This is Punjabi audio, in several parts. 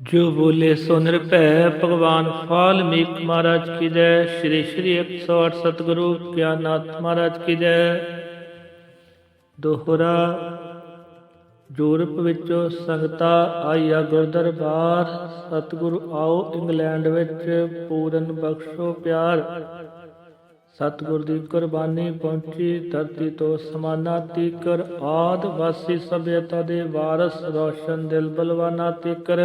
ਜੋ ਬੋਲੇ ਸੋ ਨਿਰਭੈ, ਭਗਵਾਨ ਵਾਲਮੀਕ ਮਹਾਰਾਜ ਕੀ ਜੈ। ਸ਼੍ਰੀ ਸ਼੍ਰੀ 108 ਸਤਿਗੁਰੂ ਗਿਆਨਨਾਥ ਮਹਾਰਾਜ ਕੀ ਜੈ। ਦੋਹਰਾ, ਯੂਰਪ ਵਿੱਚੋਂ ਸੰਗਤਾ ਆਈਆ ਗੁਰਦਰਬਾਰ। ਸਤਿਗੁਰੂ ਆਓ ਇੰਗਲੈਂਡ ਵਿੱਚ, ਪੂਰਨ ਬਖਸ਼ੋ ਪਿਆਰ। ਸਤਿਗੁਰ ਦੀ ਕੁਰਬਾਨੀ ਪਹੁੰਚੀ, ਧਰਤੀ ਤੋਂ ਸਮਾਨਾ ਤੀਕਰ, ਆਦ ਵਾਸੀ ਸਭਿਅਤਾ ਦੇ ਵਾਰਸ ਰੋਸ਼ਨ ਦਿਲ ਬਲਵਾਨਾ ਤੀਕਰ।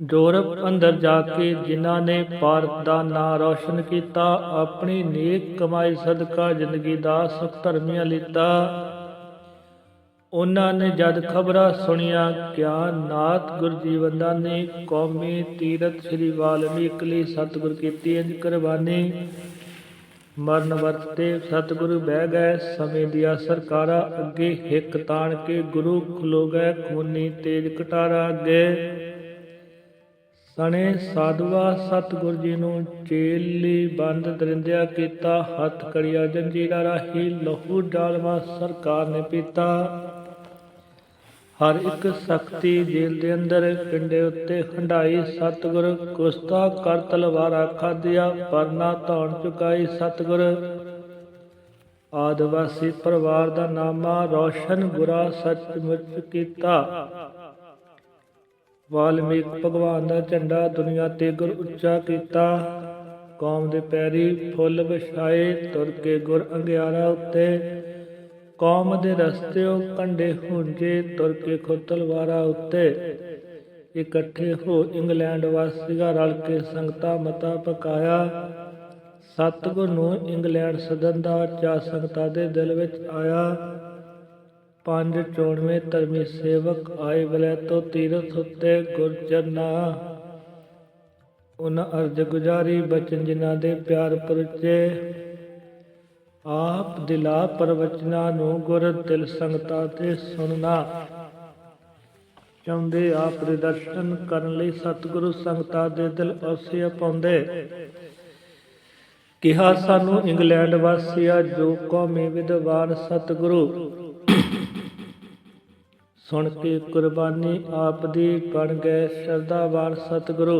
ਯੂਰਪ ਅੰਦਰ ਜਾ ਕੇ ਜਿਨ੍ਹਾਂ ਨੇ ਭਾਰਤ ਦਾ ਨਾਂ ਰੋਸ਼ਨ ਕੀਤਾ, ਆਪਣੀ ਨੇਕ ਕਮਾਈ ਸਦਕਾ ਜ਼ਿੰਦਗੀ ਦਾ ਸੁਖ ਧਰਮੀਆਂ ਲਿੱਤਾ। ਉਹਨਾਂ ਨੇ ਜਦ ਖਬਰਾਂ ਸੁਣੀਆਂ ਗਿਆਨ ਨਾਥ ਗੁਰਜੀਵਨ ਦਾ ਨੇ ਕੌਮੀ ਤੀਰਥ ਸ੍ਰੀ ਵਾਲਮੀਕ ਲਈ ਸਤਿਗੁਰ ਕੀਤੀ ਇੰਜ ਕੁਰਬਾਨੀ। ਮਰਨ ਵਰਤੇ ਸਤਿਗੁਰੂ ਬਹਿ ਗਏ, ਸਮੇਂ ਦੀਆਂ ਸਰਕਾਰਾਂ ਅੱਗੇ ਹਿੱਕ ਤਾਣ ਕੇ ਗੁਰੂ ਖਲੋ ਗਏ, ਖੂਨੀ ਤੇਜ ਕਟਾਰਾ ਅੱਗੇ। ਸਣੇ ਸਾਧਵਾ ਸਤਿਗੁਰ ਜੀ ਨੂੰ ਚੇਲੀ ਬੰਦ ਦਰਿੰਦਿਆ ਕੀਤਾ, ਹੱਥ ਕੜਿਆ ਜੰਜੀਰਾ ਰਾਹੀ ਲਹੂ ਡਾਲਵਾ ਸਰਕਾਰ ਨੇ ਪੀਤਾ। ਹਰ ਇੱਕ ਸ਼ਕਤੀ ਜੇਲ੍ਹ ਦੇ ਅੰਦਰ ਪਿੰਡੇ ਉੱਤੇ ਹੰਡਾਈ ਸਤਿਗੁਰ ਕੁਸਤਾ ਕਰ ਤਲਵਾਰਾ ਖਾਦਿਆ ਪਰਨਾ ਧੌਣ ਚੁਕਾਈ, ਸਤਿਗੁਰ। ਆਦਿਵਾਸੀ ਪਰਿਵਾਰ ਦਾ ਨਾਮਾ ਰੋਸ਼ਨ ਗੁਰਾ ਸੱਚਮੁੱਚ ਕੀਤਾ। ਵਾਲਮੀਕ ਭਗਵਾਨ ਦਾ ਝੰਡਾ ਦੁਨੀਆ ਤੇ ਗੁਰ ਉੱਚਾ ਕੀਤਾ। ਕੌਮ ਦੇ ਪੈਰੀ ਫੁੱਲ ਵਿਛਾਏ, ਤੁਰ ਕੇ ਗੁਰ ਅੰਗਿਆਰਾ ਉੱਤੇ ਕੌਮ ਦੇ ਰਸਤਿਓ ਕੰਡੇ ਹੁੰਜੇ ਤੁਰ ਕੇ ਖੁਦ ਉੱਤੇ। ਇਕੱਠੇ ਹੋ ਇੰਗਲੈਂਡ ਵਾਸੀਗਾ ਰਲ ਕੇ ਸੰਗਤਾ ਮਤਾ ਪਕਾਇਆ। ਸਤਿਗੁਰ ਨੂੰ ਇੰਗਲੈਂਡ ਸਦਨ ਦਾ ਚਾ ਸੰਗਤਾਂ ਦੇ ਦਿਲ ਵਿੱਚ ਆਇਆ। ਪੰਜ ਚੋਣਵੇਂ ਧਰਮੀ ਸੇਵਕ ਆਏ ਬਲੇ ਤੋਂ ਤੀਰਥ ਉੱਤੇ ਗੁਰਚਰਨਾ ਉਹਨਾਂ ਅਰਜ ਗੁਜਾਰੀ ਬਚਨ ਜਿਨ੍ਹਾਂ ਦੇ ਪਿਆਰ ਪਰਚੇ ਆਪ ਦਿਲਾ ਪਰਵਚਨਾ ਨੂੰ ਗੁਰ ਦਿਲ ਸੰਗਤਾ ਤੇ ਸੁਣਨਾ। ਚਾਹੁੰਦੇ ਆਪ ਦੇ ਦਰਸ਼ਨ ਕਰਨ ਲਈ ਸਤਿਗੁਰੂ ਸੰਗਤਾ ਦੇ ਦਿਲ ਔਸੇ ਪਾਉਂਦੇ ਕਿਹਾ ਸਾਨੂੰ ਇੰਗਲੈਂਡ ਵਾਸੀਆ, ਜੋ ਕੌਮੀ ਵਿਦਵਾਨ ਸਤਿਗੁਰੂ ਸੁਣ ਕੇ ਕੁਰਬਾਨੀ ਆਪ ਦੀ ਬਣ ਗਏ, ਸ਼ਰਧਾਵਾਨ ਸਤਿਗੁਰੂ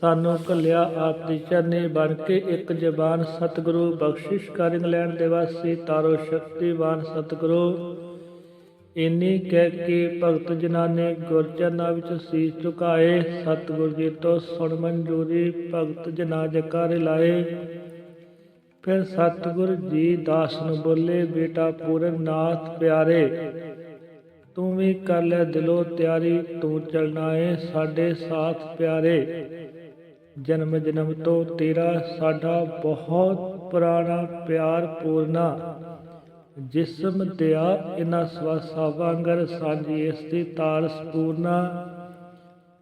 ਸਾਨੂੰ ਕੱਲਿਆ ਆਪ ਦੀ ਚਰਨੀ ਬਣ ਕੇ ਇੱਕ ਜ਼ਬਾਨ ਸਤਿਗੁਰੂ ਬਖਸ਼ਿਸ਼ ਕਰ ਇੰਗਲੈਂਡ ਦੇ ਵਾਸੀ ਤਾਰੋ ਸ਼ਕਤੀਵਾਨ ਸਤਿਗੁਰੂ। ਇੰਨੀ ਕਹਿ ਕੇ ਭਗਤ ਜਨਾਂ ਨੇ ਗੁਰਚਰਨਾਂ ਵਿੱਚ ਸੀਸ ਝੁਕਾਏ, ਸਤਿਗੁਰ ਜੀ ਤੋਂ ਸੁਣ ਮਨਜੂਰੀ ਭਗਤ ਜਨਾਂ ਜਕਾਰੇ ਲਾਏ। ਫਿਰ ਸਤਿਗੁਰ ਜੀ ਦਾਸ ਨੂੰ ਬੋਲੇ, ਬੇਟਾ ਪੂਰਨ ਨਾਥ ਪਿਆਰੇ, ਤੂੰ ਵੀ ਕਰ ਲੈ ਦਿਲੋਂ ਤਿਆਰੀ, ਤੂੰ ਚਲਣਾ ਏ ਸਾਡੇ ਸਾਥ ਪਿਆਰੇ। ਜਨਮ ਜਨਮ ਤੋਂ ਤੇਰਾ ਸਾਡਾ ਬਹੁਤ ਪੁਰਾਣਾ ਪਿਆਰ ਪੂਰਨਾ। ਜਿਸਮ ਦਿਆ ਇਨਾ ਸਵਾਸਾ ਵਾਂਗਰ ਸਾਂਝੀ ਇਸ ਦੀ ਤਾਲ ਸਪੂਰਨਾ।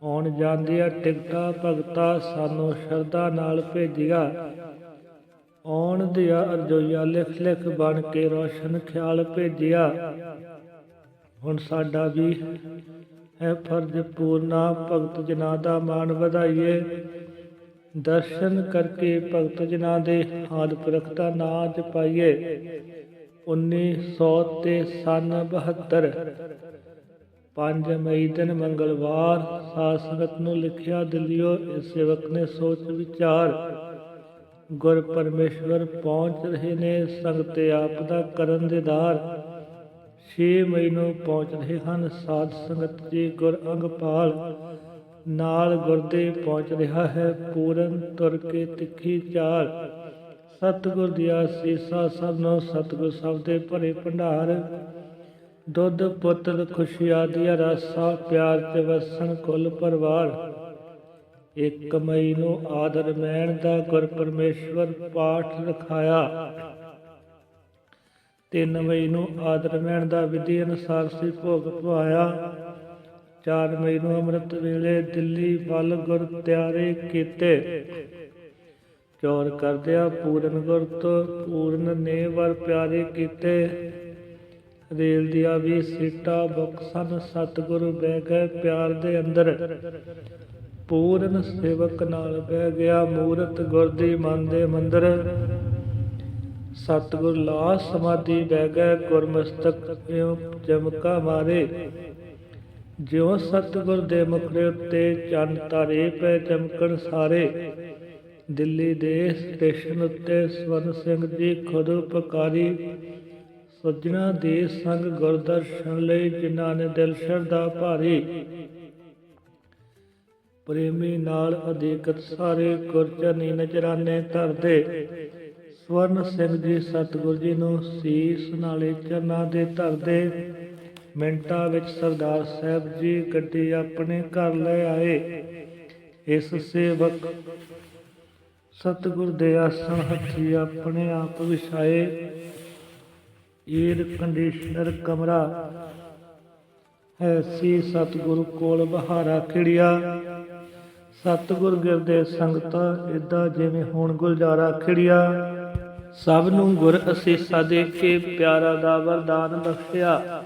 ਆਉਣ ਜਾਂਦਿਆ ਟਿਕਟਾ ਭਗਤਾ ਸਾਨੂੰ ਸ਼ਰਧਾ ਨਾਲ ਭੇਜਿਆ। ਆਉਣ ਦਿਆ ਅਰਜੋਈਆ ਲਿਖ ਲਿਖ ਬਣ ਕੇ ਰੋਸ਼ਨ ਖਿਆਲ ਭੇਜਿਆ। ਹੁਣ ਸਾਡਾ ਵੀ ਹੈ ਫਰਜ਼ ਪੂਰਨਾ। ਭਗਤ ਜਨਾ ਦਾ ਮਾਣ ਵਧਾਈਏ। ਦਰਸ਼ਨ ਕਰਕੇ ਭਗਤ ਜਨਾਂ ਦੇ ਆਦ ਪੁਰਖ ਦਾ ਨਾਮ 1900 ਤੇ ਸਨ 72 5 ਮਈ ਦਿਨ ਮੰਗਲਵਾਰ, ਸਾਧ ਨੂੰ ਲਿਖਿਆ ਦਿਲਿਓ ਇਸ ਸੇਵਕ ਨੇ ਸੋਚ ਵਿਚਾਰ। ਗੁਰ ਪਰਮੇਸ਼ਵਰ ਪਹੁੰਚ ਰਹੇ ਨੇ, ਸੰਗਤ ਆਪ ਦਾ ਕਰਨ ਦੇਦਾਰ 6 ਮਈ ਨੂੰ ਪਹੁੰਚ ਰਹੇ ਹਨ ਸਾਧ ਸੰਗਤ ਜੀ ਗੁਰ ਅੰਗਪਾਲ। ਨਾਲ ਗੁਰਦੇ ਪਹੁੰਚ ਰਿਹਾ ਹੈ, ਪੂਰਨ ਤੁਰ ਕੇ ਤਿੱਖੀ ਚਾਲ। ਸਤਿਗੁਰ ਦੀ ਆਸੀਸਾ ਸਭ ਨੂੰ ਸਤਿਗੁਰ ਸਭ ਦੇ ਭਰੇ ਭੰਡਾਰ। ਦੁੱਧ, ਪੁੱਤਰ, ਖੁਸ਼ੀ ਆਦਿ ਰਸਾ, ਪਿਆਰ ਤੇ ਵਸਣ ਕੁੱਲ ਪਰਿਵਾਰ। 1 ਮਈ ਨੂੰ ਆਦਰ ਮੈਣ ਦਾ ਗੁਰ ਪਰਮੇਸ਼ਵਰ ਪਾਠ ਰਖਾਇਆ। 3 ਮਈ ਨੂੰ ਆਦਰ ਮੈਣ ਦਾ ਵਿਧੀ ਅਨੁਸਾਰ ਸੀ ਭੋਗ ਪਵਾਇਆ। 4 ਮਈ ਨੂੰ ਅੰਮ੍ਰਿਤ ਵੇਲੇ ਦਿੱਲੀ ਵੱਲ ਗੁਰ ਤਿਆਰੇ ਕੀਤੇ। ਚੌਰ ਕਰਦਿਆ ਪੂਰਨ ਗੁਰ ਤੋਂ ਪੂਰਨ ਨੇ ਵਰ ਪਿਆਰੇ ਕੀਤੇ। ਰੇਲ ਦੀਆਂ ਵੀ ਸੀਟਾਂ ਬੁੱਕ ਸਨ ਬਹਿ ਗਏ ਪਿਆਰ ਦੇ ਅੰਦਰ। ਪੂਰਨ ਸੇਵਕ ਨਾਲ ਬਹਿ ਗਿਆ ਮੂਰਤ ਗੁਰ ਦੀ ਮਨ ਦੇ ਮੰਦਰ। ਸਤਿਗੁਰ ਲਾਸ ਸਮਾਧੀ ਬਹਿ ਗਏ ਗੁਰਮਸਤਕ ਇਉ ਚਮਕਾ ਮਾਰੇ। ਜਿਉ ਸਤਿਗੁਰ ਦੇ ਮੁਖੜੇ ਉੱਤੇ ਚੰਨ ਤਾਰੇ ਪੈ ਚਮਕਣ ਸਾਰੇ, ਦਿੱਲੀ ਦੇ ਸਟੇਸ਼ਨ ਉੱਤੇ ਸਵਰਨ ਸਿੰਘ ਜੀ ਖੁਦ ਉਪਕਾਰੀ, ਸੱਜਣਾ ਦੇ ਸੰਗ ਗੁਰਦਰਸ਼ਨ ਲਈ ਜਿਨ੍ਹਾਂ ਨੇ ਦਿਲ ਸ਼ਰਧਾ ਭਾਰੀ। ਪ੍ਰੇਮੀ ਨਾਲ ਅਧਿਕਤ ਸਾਰੇ ਗੁਰਚਰਨੀ ਨਜਰਾਨੇ ਧਰਦੇ, ਸਵਰਨ ਸਿੰਘ ਜੀ ਸਤਿਗੁਰ ਜੀ ਨੂੰ ਸੀਸ ਨਾਲੇ ਚਰਨਾਂ ਦੇ ਧਰਦੇ ਮਿੰਟਾਂ ਵਿੱਚ ਸਰਦਾਰ ਸਾਹਿਬ ਜੀ ਗੱਡੀ ਆਪਣੇ ਘਰ ਲੈ ਆਏ। ਇਸ ਸੇਵਕ ਸਤਿਗੁਰ ਦੇ ਆਸਣ ਹੱਥੀ ਆਪਣੇ ਆਪ ਵਿਛਾਏ। ਏਅਰ ਕੰਡੀਸ਼ਨਰ ਕਮਰਾ ਹੈ ਸੀ ਸਤਿਗੁਰ ਕੋਲ ਬਹਾਰਾ ਖਿੜਿਆ। ਸਤਿਗੁਰ ਗਿਰਦੇ ਸੰਗਤਾਂ ਇਦਾਂ ਜਿਵੇਂ ਹੁਣ ਗੁਲਜ਼ਾਰਾ ਖਿੜਿਆ। ਸਭ ਨੂੰ ਗੁਰ ਅਸੀਸਾ ਦੇ ਕੇ ਪਿਆਰਾ ਦਾ ਵਰਦਾਨ ਬਖਸ਼ਿਆ।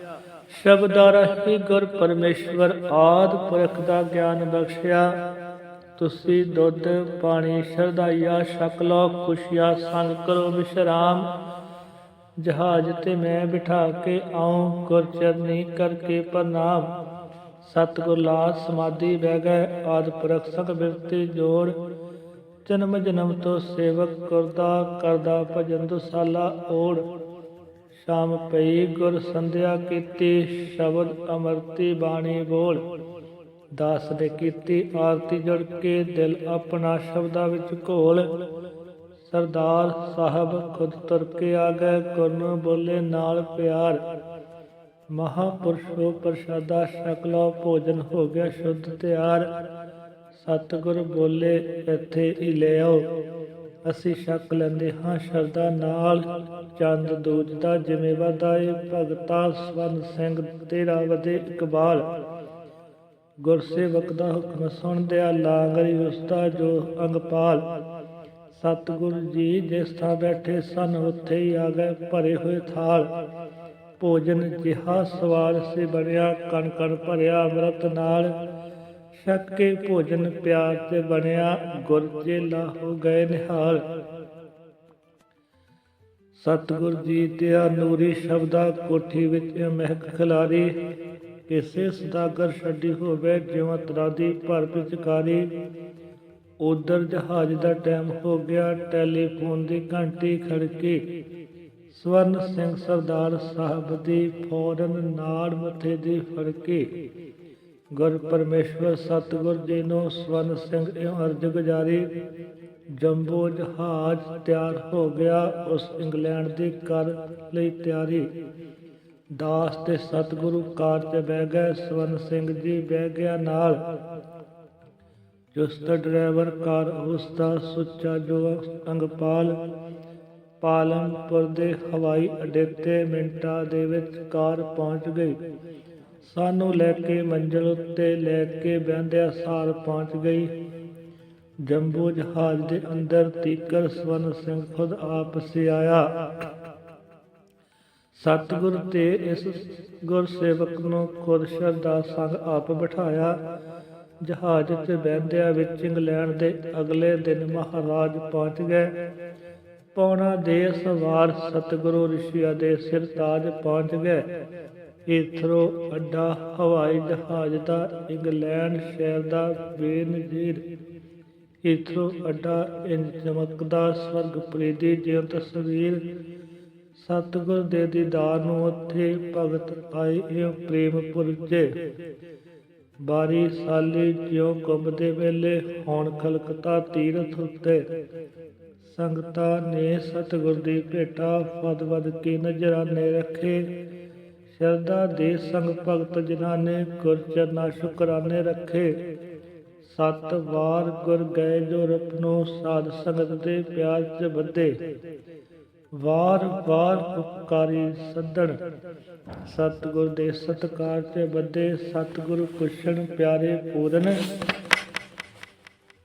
ਸ਼ਬਦ ਰਾਹੀਂ ਗੁਰ ਪਰਮੇਸ਼ਵਰ ਆਦ ਪੁਰਖ ਦਾ ਗਿਆਨ ਬਖਸ਼ਿਆ। ਤੁਸੀਂ ਦੁੱਧ, ਪਾਣੀ, ਸ਼ਰਧਾਈਆ, ਛਕ ਲਓ, ਖੁਸ਼ੀਆ, ਸੰਗ ਕਰੋ, ਵਿਸ਼ਰਾਮ। ਜਹਾਜ਼ ਤੇ ਮੈਂ ਬਿਠਾ ਕੇ ਆਉਂ, ਗੁਰਚਰਨੀ ਕਰਕੇ ਪ੍ਰਣਾਮ। ਸਤਿਗੁਰ ਲਾਜ ਸਮਾਧੀ ਬਹਿ ਗਏ, ਆਦ ਪੁਰਖ ਸੰਗ ਬਿਰਤੀ ਜੋੜ। ਜਨਮ ਜਨਮ ਤੋਂ ਸੇਵਕ ਕਰਦਾ ਕਰਦਾ ਭਜਨ ਦੁਸਾਲਾ ਓੜ। ਸ਼ਾਮ ਪਈ ਗੁਰ ਸੰਧਿਆ ਕੀਤੀ, ਸ਼ਬਦ ਅਮਰਤੀ ਬਾਣੀ ਬੋਲ। ਦਾਸ ਨੇ ਕੀਤੀ ਆਰਤੀ ਜੜ ਕੇ ਦਿਲ ਆਪਣਾ ਸ਼ਬਦਾਂ ਵਿੱਚ ਘੋਲ। ਸਰਦਾਰ ਸਾਹਿਬ ਖੁਦ ਤੁਰ ਕੇ ਆ ਗਏ ਗੁਰਨ ਬੋਲੇ ਨਾਲ ਪਿਆਰ। ਮਹਾਪੁਰਸ਼ੋ ਪ੍ਰਸ਼ਾਦਾ ਛਕ ਭੋਜਨ ਹੋ ਗਿਆ ਸ਼ੁੱਧ ਤਿਆਰ। ਸਤਿਗੁਰ ਬੋਲੇ, ਇੱਥੇ ਹੀ ਲੈ ਆਓ। ਅਸੀਂ ਛਕ ਲੈਂਦੇ ਹਾਂ, ਸ਼ਰਧਾ ਨਾਲ ਚੰਦ ਦੂਜਦਾ ਜਿਵੇਂ ਵਧਾਏ ਭਗਤਾ ਸਵਨ ਸਿੰਘ, ਤੇਰਾ ਵਧੇ ਇਕਬਾਲ। ਗੁਰਸੇਵਕ ਦਾ ਹੁਕਮ ਸੁਣਦਿਆ ਲਾਂਗਰੀ ਉਸਦਾ ਜੋ ਅੰਗਪਾਲ। ਸਤਿਗੁਰ ਜੀ ਜਿਸ ਥਾਂ ਬੈਠੇ ਸਨ, ਉੱਥੇ ਹੀ ਆ ਗਏ ਭਰੇ ਹੋਏ ਥਾਲ। ਭੋਜਨ ਜਿਹਾ ਸਵਾਦ ਸੇ ਬਣਿਆ ਕਣ ਕਣ ਭਰਿਆ, ਅੰਮ੍ਰਿਤ ਨਾਲ ਛਕ ਕੇ ਭੋਜਨ ਪਿਆਰ ਤੇ ਬਣਿਆ, ਗੁਰ ਚੇਲਾ ਹੋ ਗਏ ਨਿਹਾਲ। ਸਤਿਗੁਰ ਜੀ ਤੇ ਨੂਰੀ ਸ਼ਬਦਾ ਕੋਠੀ ਵਿੱਚ ਮਹਿਕ ਖਿਲਾਰੀ, ਕਿਸੇ ਸਦਾਗਰ ਛੱਡੀ ਹੋਵੇ ਜਿਉਂ ਤਰਾਦੀ ਭਰ ਪਿਚਕਾਰੀ ਉਧਰ ਜਹਾਜ਼ ਦਾ ਟਾਈਮ ਹੋ ਗਿਆ, ਟੈਲੀਫੋਨ ਦੀ ਘੰਟੀ ਖੜਕੀ। ਸਵਰਨ ਸਿੰਘ ਸਰਦਾਰ ਸਾਹਿਬ ਦੀ ਫੌਰਨ ਨਾੜ ਮੱਥੇ ਦੀ ਫੜਕੀ। ਗੁਰ ਪਰਮੇਸ਼ਵਰ ਸਤਿਗੁਰ ਜੀ ਨੂੰ ਸਵਰਨ ਸਿੰਘ ਇਹ ਅਰਜ ਗੁਜਾਰੀ, ਜੰਬੋ ਜਹਾਜ਼ ਤਿਆਰ ਹੋ ਗਿਆ, ਉਸ ਇੰਗਲੈਂਡ ਦੀ ਕਰ ਲਈ ਤਿਆਰੀ। ਦਾਸ ਤੇ ਸਤਿਗੁਰੂ ਕਾਰ ਤੇ ਬਹਿ ਗਏ, ਸਵਰਨ ਸਿੰਘ ਜੀ ਬਹਿ ਗਿਆ ਨਾਲ। ਜੁਸਤ ਡਰਾਈਵਰ ਕਾਰ ਉਸ ਦਾ ਸੁੱਚਾ ਜੋ ਅੰਗਪਾਲ, ਪਾਲਮਪੁਰ ਦੇ ਹਵਾਈ ਅੱਡੇ ਤੇ ਮਿੰਟਾਂ ਦੇ ਵਿੱਚ ਕਾਰ ਪਹੁੰਚ ਗਈ। ਸਾਨੂੰ ਲੈ ਕੇ ਮੰਜ਼ਲ ਉੱਤੇ ਲੈ ਕੇ ਬਹਿੰਦਿਆਂ ਸਾਰ ਪਹੁੰਚ ਗਈ। ਜੰਬੂ ਜਹਾਜ਼ ਦੇ ਅੰਦਰ ਤੀਕਰ ਸਵਰਨ ਸਿੰਘ ਖੁਦ ਆਪ ਸੇ ਆਇਆ ਸਤਿਗੁਰ ਤੇ ਇਸ ਗੁਰਸੇਵਕ ਨੂੰ ਖੁਦ ਸ਼ਰਧਾ ਸੰਗ ਆਪ ਬਿਠਾਇਆ। ਜਹਾਜ਼ ਚ ਬਹਿੰਦਿਆਂ ਵਿੱਚ ਇੰਗਲੈਂਡ ਦੇ ਅਗਲੇ ਦਿਨ ਮਹਾਰਾਜ ਪਹੁੰਚ ਗਏ। ਪੌਣਾ ਦੇ ਸਵਾਰ ਸਤਿਗੁਰੂ ਰਿਸ਼ੀਆ ਦੇ ਸਿਰ ਤਾਜ ਪਹੁੰਚ ਗਏ। ਇਥਰੋ ਅੱਡਾ ਹਵਾਈ ਜਹਾਜ਼ ਦਾ ਇੰਗਲੈਂਡ ਸ਼ਹਿਰ ਦਾ ਬੇਨਜ਼ੀਰ ਇਥਰੋ ਅੱਡਾ ਇੰਜ ਚਮਕਦਾ ਸਵਰਗਪੁਰੀ ਦੀ ਜਿਉ ਤਸਵੀਰ। ਸਤਿਗੁਰ ਦੇ ਦੀਦਾਰ ਨੂੰ ਉੱਥੇ ਭਗਤ ਆਏ ਇਹ ਪ੍ਰੇਮ ਪੁਰਜੇ। ਬਾਰੀ ਸਾਲੀ ਜਿਉ ਕੁੰਭ ਵੇਲੇ ਹੁਣ ਖਲਕਤਾ ਤੀਰਥ ਉੱਤੇ। ਸੰਗਤਾਂ ਨੇ ਸਤਿਗੁਰ ਦੀ ਭੇਟਾ ਫਦ ਵਦ ਕੇ ਨਜ਼ਰਾਨੇ ਰੱਖੇ। ਸ਼ਰਧਾ ਦੇ ਸੰਗ ਭਗਤ ਜਿਨ੍ਹਾਂ ਨੇ ਗੁਰ ਚਰਨਾ ਸ਼ੁਕਰਾਨੇ ਰੱਖੇ। ਸਤ ਵਾਰ ਗੁਰ ਗਏ ਜੋ ਰਪਨੋ ਸਾਧ ਸੰਗਤ ਦੇ ਪਿਆਰ ਚ ਬੱਧੇ ਵਾਰ ਵਾਰ ਉਪਕਾਰੀ ਸੱਦਣ। ਸਤਿਗੁਰ ਦੇ ਸਤਕਾਰ ਤੇ ਬੱਧੇ ਸਤਿਗੁਰ ਕੁਸ਼ਨ ਪਿਆਰੇ ਪੂਰਨ।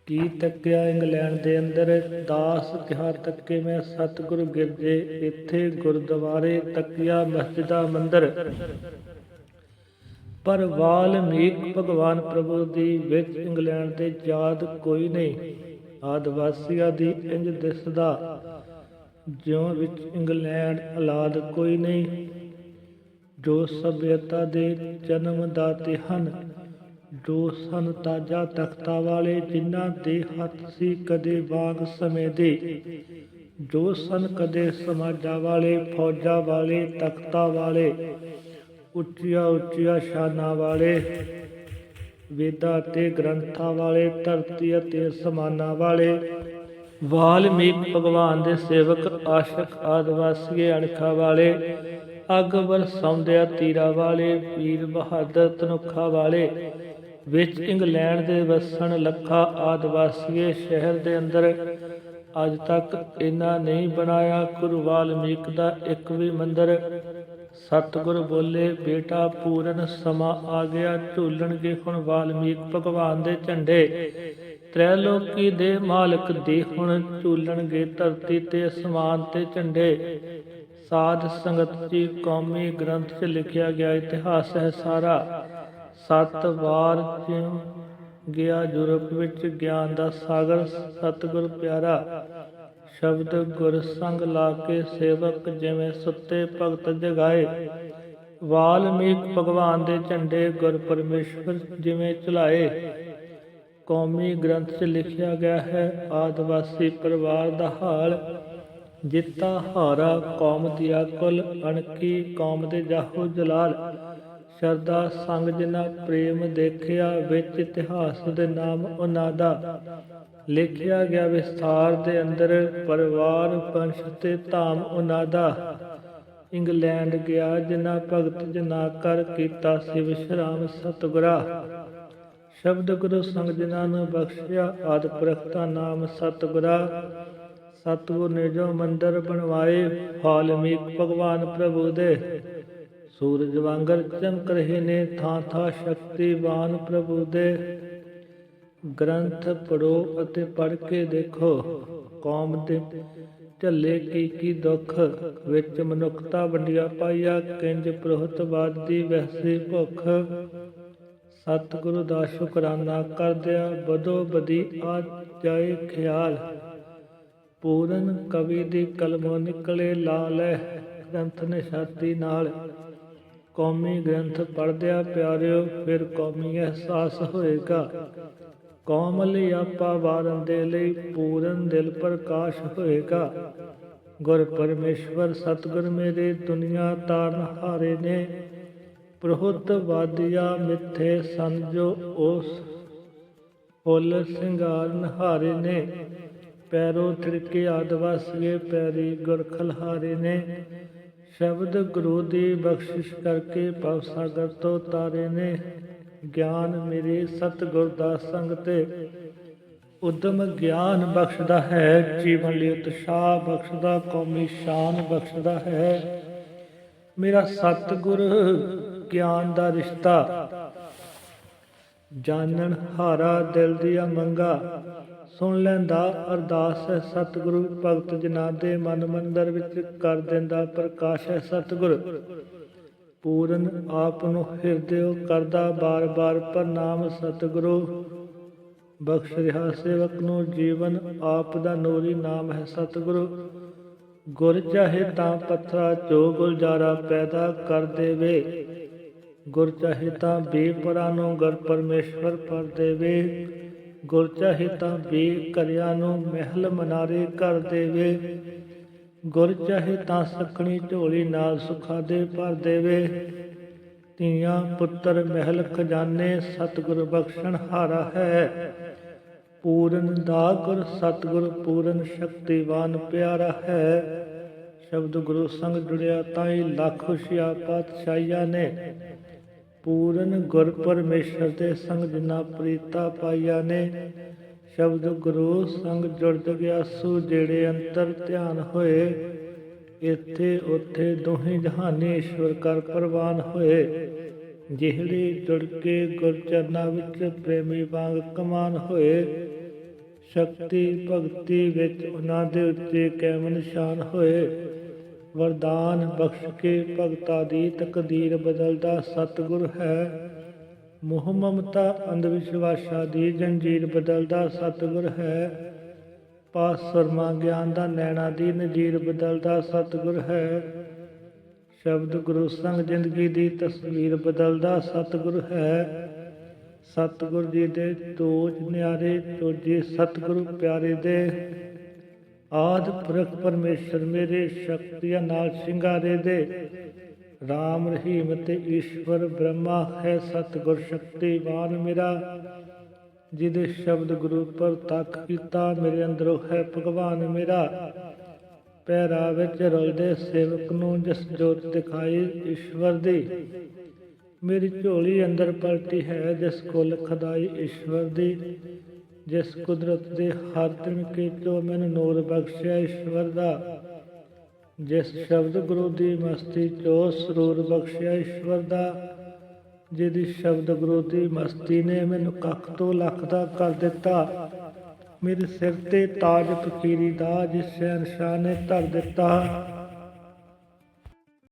ਕੀ ਤੱਕਿਆ ਇੰਗਲੈਂਡ ਦੇ ਅੰਦਰ? ਦਾਸ ਕਿਹਾ, ਤੱਕੇ ਮੈਂ ਸਤਿਗੁਰ ਗਿਰਜੇ, ਇੱਥੇ ਗੁਰਦੁਆਰੇ ਤੱਕਿਆ ਮਸਜਿਦਾ ਮੰਦਰ। ਪਰ ਵਾਲਮੀਕ ਭਗਵਾਨ ਪ੍ਰਭੂ ਦੀ ਵਿੱਚ ਇੰਗਲੈਂਡ ਦੇ ਯਾਦ ਕੋਈ ਨਹੀਂ। ਆਦਿਵਾਸੀਆਂ ਦੀ ਇੰਜ ਦਿਸਦਾ ਜਿਉਂ ਵਿੱਚ ਇੰਗਲੈਂਡ ਔਲਾਦ ਕੋਈ ਨਹੀਂ। ਜੋ ਸਭਿਅਤਾ ਦੇ ਜਨਮ ਦਾਤੇ ਹਨ ਜੋ ਸਨ ਤਾਜਾ ਤਖਤਾ ਵਾਲੇ, ਜਿਨ੍ਹਾਂ ਦੇ ਹੱਥ ਸੀ ਕਦੇ ਵਾਂਗ ਸਮੇਂ ਦੇ। ਜੋ ਸਨ ਕਦੇ ਸਮਾਜਾ ਵਾਲੇ, ਫੌਜਾਂ ਵਾਲੇ, ਤਖਤਾ ਵਾਲੇ, ਉੱਚੀਆਂ ਉੱਚੀਆਂ ਸ਼ਾਨਾਂ ਵਾਲੇ, ਵੇਦਾਂ ਤੇ ਗ੍ਰੰਥਾਂ ਵਾਲੇ, ਧਰਤੀ ਅਤੇ ਸਮਾਨਾਂ ਵਾਲੇ। ਵਾਲਮੀਕ ਭਗਵਾਨ ਦੇ ਸੇਵਕ, ਆਸ਼ਕ, ਆਦਿਵਾਸੀ, ਅਣਖਾਂ ਵਾਲੇ ਅੱਗ ਵਰਸਾਉਂਦਿਆਂ ਤੀਰਾ ਵਾਲੇ ਵੀਰ ਬਹਾਦਰ ਤਨੁਖਾ ਵਾਲੇ ਵਿੱਚ ਇੰਗਲੈਂਡ ਦੇ ਵਸਣ ਲੱਖਾਂ ਆਦਿਵਾਸੀਏ ਸ਼ਹਿਰ ਦੇ ਅੰਦਰ ਅੱਜ ਤੱਕ ਇਹਨਾਂ ਨਹੀਂ ਬਣਾਇਆ। ਗੁਰੂ ਵਾਲਮੀਕ ਦਾ ਇੱਕ ਵੀ ਮੰਦਰ ਸਤਿਗੁਰ ਬੋਲੇ, ਬੇਟਾ ਪੂਰਨ ਸਮਾਂ ਆ ਗਿਆ, ਝੂਲਣਗੇ ਹੁਣ ਵਾਲਮੀਕ ਭਗਵਾਨ ਦੇ ਝੰਡੇ। ਤ੍ਰੈ ਲੋਕੀ ਦੇ ਮਾਲਕ ਦੇ ਹੁਣ ਝੂਲਣਗੇ ਧਰਤੀ ਤੇ ਅਸਮਾਨ ਤੇ ਝੰਡੇ। ਸਾਧ ਸੰਗਤ ਜੀ ਕੌਮੀ ਗ੍ਰੰਥ 'ਚ ਲਿਖਿਆ ਗਿਆ ਇਤਿਹਾਸ ਹੈ ਸਾਰਾ। ਸੱਤ ਵਾਰ ਜਿਉ ਗਿਆ ਯੂਰਪ ਵਿੱਚ ਗਿਆਨ ਦਾ ਸਾਗਰ, ਸਤਿਗੁਰ ਪਿਆਰਾ। ਸ਼ਬਦ ਗੁਰ ਸੰਗ ਲਾ ਕੇ ਸੇਵਕ ਜਿਵੇਂ ਸੁੱਤੇ ਭਗਤ ਜਗਾਏ। ਵਾਲਮੀਕ ਭਗਵਾਨ ਦੇ ਝੰਡੇ ਗੁਰ ਪਰਮੇਸ਼ਵਰ ਜਿਵੇਂ ਚਲਾਏ। ਕੌਮੀ ਗ੍ਰੰਥ 'ਚ ਲਿਖਿਆ ਗਿਆ ਹੈ, ਆਦਿਵਾਸੀ ਪਰਿਵਾਰ ਦਾ ਹਾਲ, ਜਿੱਤਾ ਹਾਰਾ ਕੌਮ ਦੀ ਅਕਲ ਅਣਕੀ ਕੌਮ ਦੇ ਜਾਹੋ ਜਲਾਲ। ਸ਼ਰਦਾ ਸੰਗ ਜਿਨਾ ਪ੍ਰੇਮ ਦੇਖਿਆ, ਵਿੱਚ ਇਤਿਹਾਸ ਦੇ ਨਾਮ ਉਹਨਾਂ ਦਾ। ਲਿਖਿਆ ਗਿਆ, ਵਿਸਥਾਰ ਦੇ ਅੰਦਰ ਪਰਿਵਾਰ ਵੰਸ਼ ਤੇ ਧਾਮ ਉਹਨਾਂ ਦਾ। ਇੰਗਲੈਂਡ ਗਿਆ ਜਿਨਾ ਭਗਤ ਜਨਾ ਕਰ ਕੀਤਾ ਸੀ ਵਿਸ਼ਰਾਮ ਸਤਿਗੁਰਾ। ਸ਼ਬਦ ਗੁਰੂ ਸੰਗ ਜਿਨ੍ਹਾਂ ਨੂੰ ਬਖਸ਼ਿਆ, ਆਦ ਪੁਰਖ ਨਾਮ ਸਤਿਗੁਰਾ। ਸਤਿਗੁਰ ਨੇ ਜੋ ਮੰਦਰ ਬਣਵਾਏ ਵਾਲਮੀਕ ਭਗਵਾਨ ਪ੍ਰਭੂ ਦੇ। ਸੂਰਜ ਵਾਂਗਰ ਚਮਕ ਰਹੇ ਨੇ, ਥਾਂ ਥਾਂ ਸ਼ਕਤੀਵਾਨ ਪ੍ਰਭੂ ਦੇ। ਗ੍ਰੰਥ ਪੜੋ ਅਤੇ ਪੜ੍ਹ ਕੇ ਦੇਖੋ, ਕੌਮ ਦੇ ਝੱਲੇ ਕੀ ਕੀ ਦੁੱਖ ਵਿੱਚ ਮਨੁੱਖਤਾ ਵੰਡਿਆ ਪਾਈਆ ਕਿੰਜ ਪ੍ਰੋਹਤਵਾਦ ਵੈਸੀ ਭੁੱਖ। ਸਤਿਗੁਰੂ ਦਾ ਸ਼ੁਕਰਾਨਾ ਕਰਦਿਆ ਬਦੋ ਬਦੀ ਆ ਜਾਏ ਖਿਆਲ। ਪੂਰਨ ਕਵੀ ਦੀ ਕਲਮੋਂ ਨਿਕਲੇ ਲਾਲ ਹੈ ਗ੍ਰੰਥ ਨਿਸ਼ਾਤੀ ਨਾਲ ਕੌਮੀ ਗ੍ਰੰਥ ਪੜਦਿਆ ਪਿਆਰਿਓ, ਫਿਰ ਕੌਮੀ ਅਹਿਸਾਸ ਹੋਏਗਾ। ਕੌਮ ਲਈ ਆਪਾ ਵਾਰਨ ਦੇ ਲਈ ਪੂਰਨ ਦਿਲ ਪ੍ਰਕਾਸ਼ ਹੋਏਗਾ। ਗੁਰ ਪਰਮੇਸ਼ਵਰ ਸਤਿਗੁਰ ਮੇਰੇ ਦੁਨੀਆ ਤਾਰਨ ਹਾਰੇ ਨੇ। ਪ੍ਰਹੁਤ ਵਾਦਿਆ ਮਿੱਥੇ ਸੰਜੋ ਉਸ ਫੁੱਲ ਸਿੰਗਾਰਨ ਹਾਰੇ ਨੇ। ਪੈਰੋ ਥਿਰਕੇ ਆਦਵਾਸੀਏ ਪੈਰੀ ਗੁਰਖਲ ਹਾਰੇ ਨੇ। ਸ਼ਬਦ ਗੁਰੂ ਦੀ ਬਖਸ਼ਿਸ਼ ਕਰਕੇ ਭਵ ਸਾਗਰ ਤੋਂ ਤਾਰੇ ਨੇ ਗਿਆਨ ਮੇਰੇ ਸਤਿਗੁਰ ਦਾ ਸੰਗ ਤੇ ਉਦਮ ਗਿਆਨ ਬਖਸ਼ਦਾ ਹੈ, ਜੀਵਨ ਲਈ ਉਤਸ਼ਾਹ ਬਖਸ਼ਦਾ, ਕੌਮੀ ਸ਼ਾਨ ਬਖਸ਼ਦਾ ਹੈ। ਮੇਰਾ ਸਤਿਗੁਰ ਗਿਆਨ ਦਾ ਰਿਸ਼ਤਾ। ਜਾਣਨ ਹਾਰਾ ਦਿਲ ਦੀਆਂ ਮੰਗਾ ਸੁਣ ਲੈਂਦਾ, ਅਰਦਾਸ ਹੈ, ਸਤਿਗੁਰੂ ਭਗਤ ਜਨਾਂ ਦੇ ਮਨ ਮੰਦਰ ਵਿੱਚ ਕਰ ਦਿੰਦਾ, ਪ੍ਰਕਾਸ਼ ਹੈ, ਸਤਿਗੁਰ। ਪੂਰਨ ਆਪ ਨੂੰ ਹਿਰਦਿਓ ਕਰਦਾ, ਬਾਰ-ਬਾਰ ਪ੍ਰਨਾਮ ਸਤਿਗੁਰੂ। ਬਖਸ਼ ਰਿਹਾ ਸੇਵਕ ਨੂੰ, ਜੀਵਨ ਆਪ ਦਾ ਨੂਰੀ ਨਾਮ ਹੈ, ਸਤਿਗੁਰੂ। ਗੁਰ ਚਾਹੇ ਤਾਂ ਪੱਥਰਾ ਚੋ ਗੁਲਜ਼ਾਰਾ ਪੈਦਾ ਕਰ ਦੇਵੇ। ਗੁਰ ਚਾਹੇ ਤਾਂ ਬੇਪਰਾਂ ਨੂੰ ਗਰ ਪਰਮੇਸ਼ਵਰ ਪਰ ਦੇਵੇ। ਗੁਰ ਚਾਹੇ ਤਾਂ ਬੇਕਰਿਆ ਨੂੰ ਮਹਿਲ ਮਨਾਰੇ ਕਰ ਦੇਵੇ। ਗੁਰ ਚਾਹੇ ਤਾਂ ਸਖਣੀ ਝੋਲੀ ਨਾਲ ਸੁਖਾ ਦੇ ਭਰ ਦੇਵੇ। ਧੀਆਂ ਪੁੱਤਰ ਮਹਿਲ ਖਜ਼ਾਨੇ ਸਤਿਗੁਰ ਬਖਸ਼ਣ ਹਾਰਾ ਹੈ। ਪੂਰਨ ਦਾ ਗੁਰ ਸਤਿਗੁਰ ਪੂਰਨ ਸ਼ਕਤੀਵਾਨ ਪਿਆਰਾ ਹੈ। ਸ਼ਬਦ ਗੁਰੂ ਸੰਗ ਜੁੜਿਆ ਤਾਂ ਹੀ ਲੱਖ ਹੁਸ਼ਿਆ ਪਾਤਸ਼ਾਹੀਆਂ ਨੇ ਪੂਰਨ ਗੁਰ ਪਰਮੇਸ਼ਰ ਦੇ ਸੰਗ ਜਿਨਾ ਪ੍ਰੀਤਾ ਪਾਈਆ ਨੇ, ਸ਼ਬਦ ਗੁਰੂ ਸੰਗ ਜੁੜ ਗਿਆ ਸੂ ਜਿਹੜੇ ਅੰਤਰ ਧਿਆਨ ਹੋਏ, ਇੱਥੇ ਉੱਥੇ ਦੋਹੇ ਜਹਾਨੀ ਈਸ਼ਵਰ ਕਰ ਪ੍ਰਵਾਨ ਹੋਏ, ਜਿਹੜੇ ਜੁੜ ਕੇ ਗੁਰ ਚਰਨਾਂ ਵਿੱਚ ਪ੍ਰੇਮੀ ਵਾਂਗ ਕਮਾਨ ਹੋਏ, ਸ਼ਕਤੀ ਭਗਤੀ ਵਿੱਚ ਉਹਨਾਂ ਦੇ ਉੱਤੇ ਕੈਮ ਨਿਸ਼ਾਨ ਹੋਏ ਵਰਦਾਨ ਬਖਸ਼ ਕੇ ਭਗਤਾ ਦੀ ਤਕਦੀਰ ਬਦਲਦਾ ਸਤਿਗੁਰ ਹੈ। ਮੋਹ ਮਮਤਾ ਅੰਧ ਵਿਸ਼ਵਾਸਾਂ ਦੀ ਜੰਜੀਰ ਬਦਲਦਾ ਸਤਿਗੁਰ ਹੈ। ਪਾਸ ਸਰਮਾ ਗਿਆਨ ਦਾ ਨੈਣਾ ਦੀ ਨਜੀਰ ਬਦਲਦਾ ਸਤਿਗੁਰ ਹੈ। ਸ਼ਬਦ ਗੁਰੂ ਸੰਗ ਜ਼ਿੰਦਗੀ ਦੀ ਤਸਵੀਰ ਬਦਲਦਾ ਸਤਿਗੁਰ ਹੈ। ਸਤਿਗੁਰ ਜੀ ਦੇ ਤੋਜ ਨਿਆਰੇ ਚੋਜੀ ਸਤਿਗੁਰੂ ਪਿਆਰੇ ਦੇ ਆਦ ਪੁਰਖ ਪਰਮੇਸ਼ਰ ਮੇਰੇ ਸ਼ਕਤੀਆਂ ਨਾਲ ਸ਼ਿੰਗਾਰੇ ਦੇ। RAM ਰਹੀਮ ਤੇ ਈਸ਼ਵਰ ਬ੍ਰਹਮਾ ਹੈ ਸਤਿਗੁਰ ਸ਼ਕਤੀਵਾਨ ਮੇਰਾ। ਜਿਹਦੇ ਸ਼ਬਦ ਗੁਰੂ ਪਰ ਤੱਕ ਕੀਤਾ, ਮੇਰੇ ਅੰਦਰੋਂ ਹੈ ਭਗਵਾਨ ਮੇਰਾ। ਪੈਰਾ ਵਿੱਚ ਰਲਦੇ ਸੇਵਕ ਨੂੰ ਜਿਸ ਜੋਤ ਦਿਖਾਈ ਈਸ਼ਵਰ ਦੀ। ਮੇਰੀ ਝੋਲੀ ਅੰਦਰ ਪਲਟੀ ਹੈ, ਜਿਸ ਕੋਲ ਖਦਾਈ ਈਸ਼ਵਰ ਦੀ। ਜਿਸ ਕੁਦਰਤ ਦੇ ਹਰ ਦਿਨ ਮੈਨੂੰ ਨੂਰ ਬਖਸ਼ਿਆ ਈਸ਼ਵਰ ਦਾ? ਜਿਸ ਸ਼ਬਦ ਗੁਰੂ ਦੀ ਮਸਤੀ ਚੋ ਸਰੂਰ ਬਖਸ਼ਿਆ ਈਸ਼ਵਰ ਦਾ? ਜਿਹਦੀ ਸ਼ਬਦ ਗੁਰੂ ਦੀ ਮਸਤੀ ਨੇ ਮੈਨੂੰ ਕੱਖ ਤੋਂ ਲੱਖ ਦਾ ਕਰ ਦਿੱਤਾ। ਮੇਰੇ ਸਿਰ ਤੇ ਤਾਜ ਫਕੀਰੀ ਦਾ ਜਿਸ ਸ਼ਹਿਨशाह ਨੇ ਧਰ ਦਿੱਤਾ।